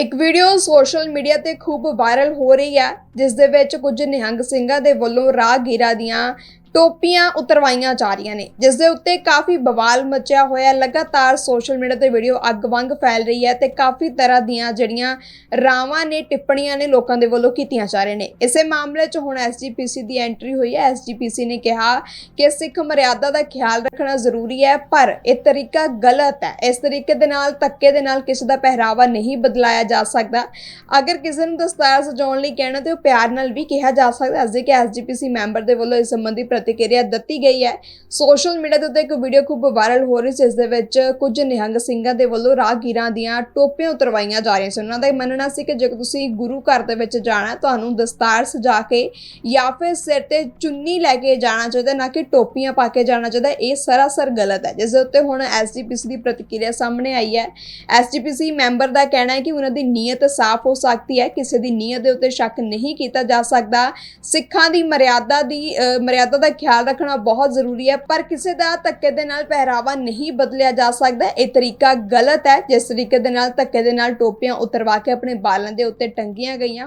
ਇੱਕ video social media ਤੇ ਖੂਬ ਵਾਇਰਲ ਹੋ ਰਹੀ ਹੈ ਜਿਸ ਦੇ ਵਿੱਚ ਕੁਝ ਨਿਹੰਗ ਸਿੰਘਾਂ ਦੇ ਵੱਲੋਂ ਰਾਹਗੀਰਾਂ ਦੀਆਂ ਟੋਪੀਆਂ ਉਤਰਵਾਈਆਂ ਜਾ ਰਹੀਆਂ ਨੇ, ਜਿਸ ਦੇ ਉੱਤੇ ਕਾਫੀ ਬਵਾਲ ਮਚਿਆ ਹੋਇਆ ਲਗਾਤਾਰ ਸੋਸ਼ਲ ਮੀਡੀਆ ਤੇ ਵੀਡੀਓ ਅੱਗ ਵਾਂਗ ਫੈਲ ਰਹੀ ਹੈ ਤੇ ਕਾਫੀ ਤਰ੍ਹਾਂ ਦੀਆਂ ਜਿਹੜੀਆਂ ਰਾਵਾਂ ਨੇ, ਟਿੱਪਣੀਆਂ ਨੇ ਲੋਕਾਂ ਦੇ ਵੱਲੋਂ ਕੀਤੀਆਂ ਜਾ ਰਹੀਆਂ ਨੇ। ਇਸੇ ਮਾਮਲੇ 'ਚ ਹੁਣ ਐਸਜੀਪੀਸੀ ਦੀ ਐਂਟਰੀ ਹੋਈ ਹੈ। ਐਸਜੀਪੀਸੀ ਨੇ ਕਿਹਾ ਕਿ ਸਿੱਖ ਮਰਿਆਦਾ ਦਾ ਖਿਆਲ ਰੱਖਣਾ ਜ਼ਰੂਰੀ ਹੈ, ਪਰ ਇਹ ਤਰੀਕਾ ਗਲਤ ਹੈ। ਇਸ ਤਰੀਕੇ ਦੇ ਨਾਲ, ਧੱਕੇ ਦੇ ਨਾਲ ਕਿਸੇ ਦਾ ਪਹਿਰਾਵਾ ਨਹੀਂ ਬਦਲਾਇਆ ਜਾ ਸਕਦਾ। ਅਗਰ ਕਿਸੇ ਨੂੰ ਦਸਤਾਰ ਸਜਾਉਣ ਲਈ ਕਹਿਣਾ ਤੇ ਉਹ ਪਿਆਰ ਨਾਲ ਵੀ ਕਿਹਾ ਜਾ ਸਕਦਾ ਅਜੇ ਕਿ ਐਸਜੀਪੀਸੀ ਮੈਂਬਰ ਦੇ ਵੱਲੋਂ ਇਸ ਸੰਬੰਧੀ ਪ੍ਰਤੀਕਿਰਿਆ ਦਿੱਤੀ ਗਈ ਹੈ। ਸੋਸ਼ਲ ਮੀਡੀਆ ਦੇ ਉੱਤੇ ਇੱਕ ਵੀਡੀਓ ਖੂਬ ਵਾਇਰਲ ਹੋ ਰਹੀ ਸੀ ਇਸ ਦੇ ਵਿੱਚ ਕੁਝ ਨਿਹੰਗ ਸਿੰਘਾਂ ਦੇ ਵੱਲੋਂ ਰਾਹਗੀਰਾਂ ਦੀਆਂ ਟੋਪੀਆਂ ਉਤਰਵਾਈਆਂ ਜਾ ਰਹੀਆਂ ਸੀ। ਉਹਨਾਂ ਦਾ ਇਹ ਮੰਨਣਾ ਸੀ ਕਿ ਜੇ ਤੁਸੀਂ ਗੁਰੂ ਘਰ ਦੇ ਵਿੱਚ ਜਾਣਾ ਤੁਹਾਨੂੰ ਦਸਤਾਰ ਸਜਾ ਕੇ ਜਾਂ ਫਿਰ ਸਿਰ ਤੇ ਚੁੰਨੀ ਲੈ ਕੇ ਜਾਣਾ ਚਾਹੀਦਾ ਨਾ ਕਿ ਟੋਪੀਆਂ ਪਾ ਕੇ ਜਾਣਾ ਚਾਹੀਦਾ ਇਹ ਸਰਾਸਰ ਗਲਤ ਹੈ। ਜਿਸ ਦੇ ਉੱਤੇ ਹੁਣ ਐਸਜੀਪੀਸੀ ਦੀ ਪ੍ਰਤੀਕਿਰਿਆ ਸਾਹਮਣੇ ਆਈ ਹੈ। ਐਸਜੀਪੀਸੀ ਮੈਂਬਰ ਦਾ ਕਹਿਣਾ ਹੈ ਕਿ ਉਹਨਾਂ ਦੀ ਨੀਅਤ ਸਾਫ਼ ਹੋ ਸਕਦੀ ਹੈ। ਕਿਸੇ ਦੀ ਨੀਅਤ ਦੇ ਉੱਤੇ ਸ਼ੱਕ ਨਹੀਂ ਕੀਤਾ ਜਾ ਸਕਦਾ। ਸਿੱਖਾਂ ਦੀ ਮਰਿਆਦਾ ਦੀ ਅ, ਮਰਿਆਦਾ ਦਾ ਖਿਆਲ ਰੱਖਣਾ ਬਹੁਤ ਜ਼ਰੂਰੀ ਹੈ, ਪਰ ਕਿਸੇ ਦਾ ਧੱਕੇ ਦੇ ਨਾਲ ਪਹਿਰਾਵਾ ਨਹੀਂ ਬਦਲਿਆ ਜਾ ਸਕਦਾ। ਇਹ ਤਰੀਕਾ ਗਲਤ ਹੈ, ਜਿਸ ਤਰੀਕੇ ਦੇ ਨਾਲ ਧੱਕੇ ਦੇ ਨਾਲ ਟੋਪੀਆਂ ਉਤਰਵਾ ਕੇ ਆਪਣੇ ਬਾਲਾਂ ਦੇ ਉੱਤੇ ਟੰਗੀਆਂ ਗਈਆਂ।